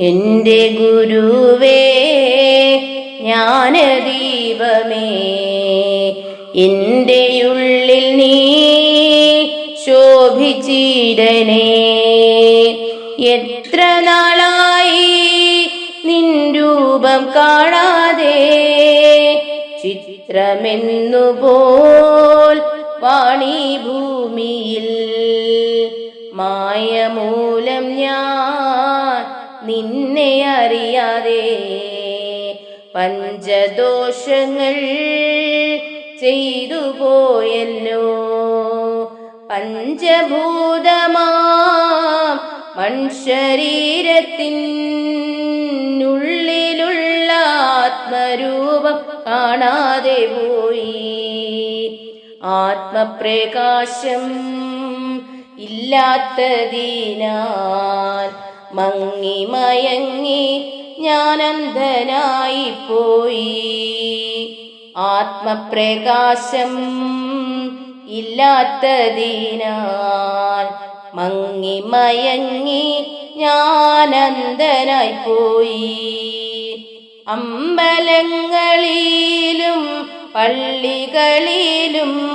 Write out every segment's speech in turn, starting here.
എന്റെ ഗുരുവേ ജ്ഞാനദീപമേ എന്റെ ഉള്ളിൽ നീ ശോഭിച്ചിടനേ എത്ര നാളായി നിൻ രൂപം കാണാതെ ചിത്രമെന്നുപോൽ വാണി ഭൂമിയിൽ മായമൂലം പഞ്ചദോഷങ്ങൾ ചെയ്തു പോയല്ലോ പഞ്ചഭൂതമാം മൺശരീരത്തിനുള്ളിലുള്ള ആത്മരൂപം കാണാതെ പോയി. ആത്മപ്രകാശം ഇല്ലാത്തതിനാൽ മങ്ങി മയങ്ങി ഞാൻ അന്ധനായി പോയി. ആത്മപ്രകാശം ഇല്ലാത്തതിനാൽ മങ്ങി മയങ്ങി ഞാനന്തനായി പോയി. അമ്പലങ്ങളിലും പള്ളികളിലും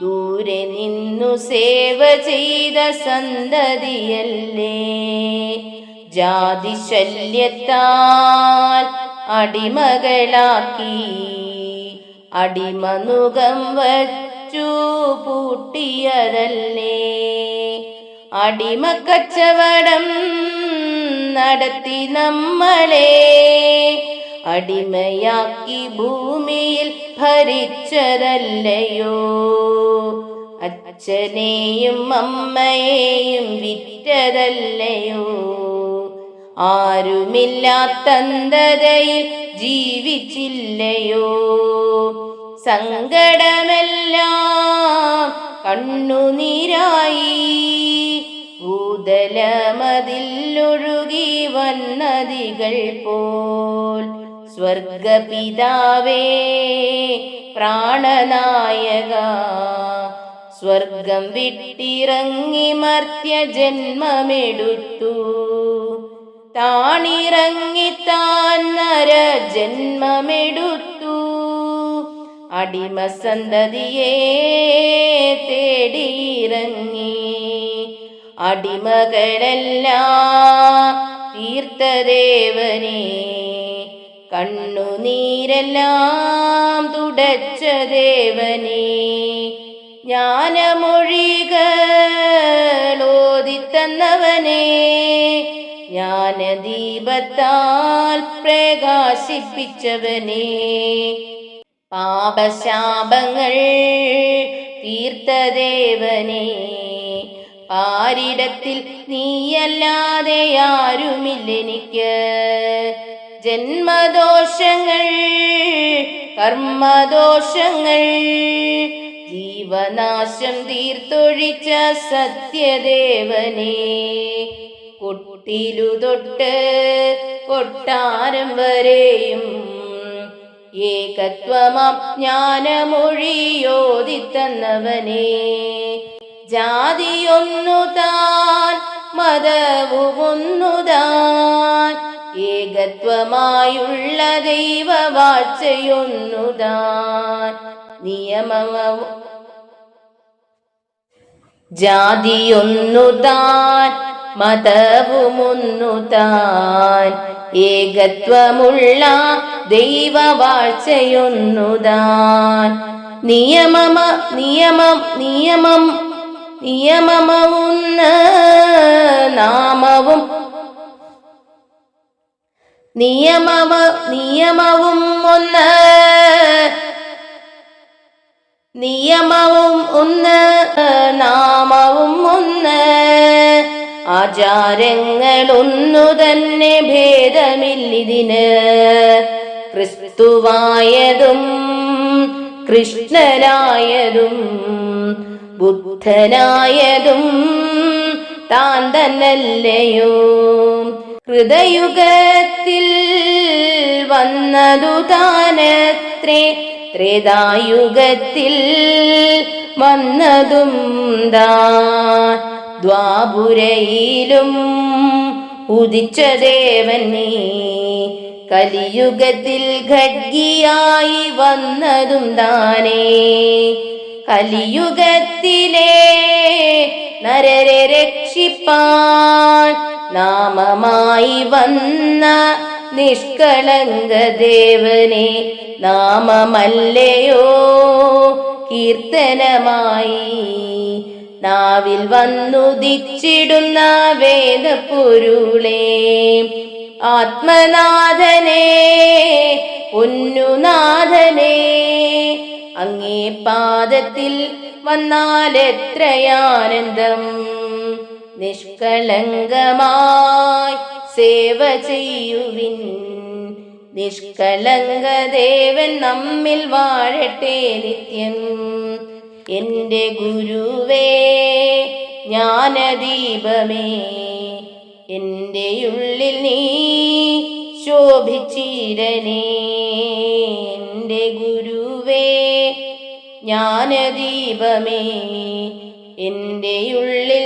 ദൂരെ നിന്നു സേവ ചെയ്ത സന്തതിയല്ലേ? ജാതി ശല്യത്താൽ അടിമകളാക്കി. അടിമനുഖം വച്ചു പൂട്ടിയതല്ലേ. അടിമക്കച്ചവടം നടത്തി നമ്മളെ അടിമയാക്കി ഭൂമിയിൽ ഭരിച്ചതല്ലയോ. അച്ഛനെയും അമ്മയെയും വിറ്റതല്ലയോ. ആരുമില്ലാത്തന്തതയിൽ ജീവിച്ചില്ലയോ? സങ്കടമെല്ലാം കണ്ണുനീരായി. ഭൂതലമതിലൊഴുകി വന്നതികൾ പോൽ സ്വർഗപിതാവേ പ്രാണനായക. സ്വർഗം വിട്ടിറങ്ങി മർത്യ ജന്മമെടുത്തു താണിറങ്ങി താൻ നര ജന്മമെടുത്തു അടിമസന്തതിയെ തേടിയിറങ്ങി. അടിമകളെല്ലാം തീർത്ഥദേവനെ കണ്ണുനീരെല്ലാം തുടച്ച ദേവനെ. ജ്ഞാനമൊഴികളോദിത്തന്നവനെ ജ്ഞാനദീപത്താൽ പ്രകാശിപ്പിച്ചവനെ. പാപശാപങ്ങൾ തീർത്ഥദേവനെ. പാരിടത്തിൽ നീയല്ലാതെ ആരുമില്ലെനിക്ക് ജന്മദോഷങ്ങൾ കർമ്മദോഷങ്ങൾ ജീവനാശം തീർത്തൊഴിച്ച സത്യദേവനെ. കൊട്ടിലു തൊട്ട് കൊട്ടാരം വരെയും ഏകത്വമാം തന്നവനെ ജാതിയൊന്നു താൻ മതവുമൊന്നു താൻ ഏകത്വമായുള്ള ദൈവവാഴ്ചയൊന്നു താൻ നിയമവും ജാതിയൊന്നു താൻ മതവുമൊന്നു താൻ ഏകത്വമുള്ള ദൈവവാഴ്ചയൊന്നു താൻ നിയമമ നിയമം നിയമം നിയമമവുന്ന് നാമവും നിയമവ നിയമവും ഒന്ന് നിയമവും ആചാരങ്ങളൊന്നു തന്നെ ഭേദമില്ലിതിന്. ക്രിസ്തുവായതും കൃഷ്ണനായതും ബുദ്ധനായതും താൻ തന്നല്ലയോ? ഹൃദയുഗത്തിൽ വന്നതു താനത്രേ ത്രേതായുഗത്തിൽ വന്നതും താൻ. ദ്വാപുരയിലും ഉദിച്ച ദേവൻ നീ കലിയുഗത്തിൽ ഖഡ്ഗിയായി വന്നതും താനേ. കലിയുഗത്തിലെ നരരെ രക്ഷിപ്പാൻ നാമമായി വന്ന നിഷ്കളങ്ക ദേവനെ നാമമല്ലയോ കീർത്തനമായി നാവിൽ വന്നുദിച്ചിടുന്ന വേദപ്പൊരുളേ ആത്മനാഥനെ പൊന്നുനാഥനേ അങ്ങേ പാദത്തിൽ വന്നാൽ എത്രയാനന്ദം നിഷ്കളങ്കമായി സേവ ചെയ്യുവിൻ. നിഷ്കളങ്ക ദേവൻ നമ്മിൽ വാഴട്ടെ നിത്യം. എന്റെ ഗുരുവേ ജ്ഞാനദീപമേ എന്റെ ഉള്ളിൽ നീ ശോഭിച്ചിരനേ. എന്റെ ഗുരുവേ ജ്ഞാനദീപമേ എന്റെ ഉള്ളിൽ